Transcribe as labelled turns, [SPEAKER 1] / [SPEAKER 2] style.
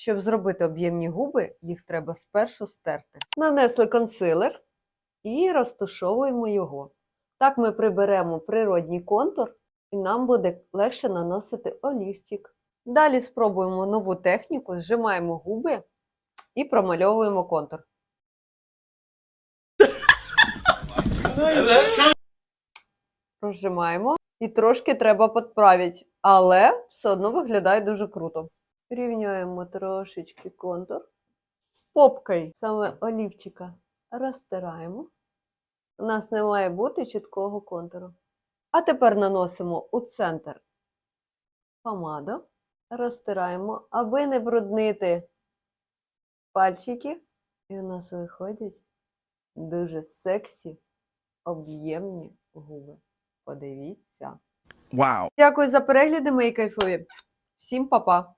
[SPEAKER 1] Щоб зробити об'ємні губи, їх треба спершу стерти. Нанесли консилер і розташовуємо його. Так ми приберемо природній контур, і нам буде легше наносити олівчик. Далі спробуємо нову техніку, зжимаємо губи і промальовуємо контур. Розжимаємо. І трошки треба підправити, але все одно виглядає дуже круто. Рівняємо трошечки контур. Попкою саме олівчика розтираємо. У нас не має бути чіткого контуру. А тепер наносимо у центр помаду, розтираємо, аби не бруднити пальчики. І у нас виходять дуже сексі, об'ємні губи. Подивіться.
[SPEAKER 2] Wow.
[SPEAKER 1] Дякую за перегляди, мої кайфові. Всім па-па!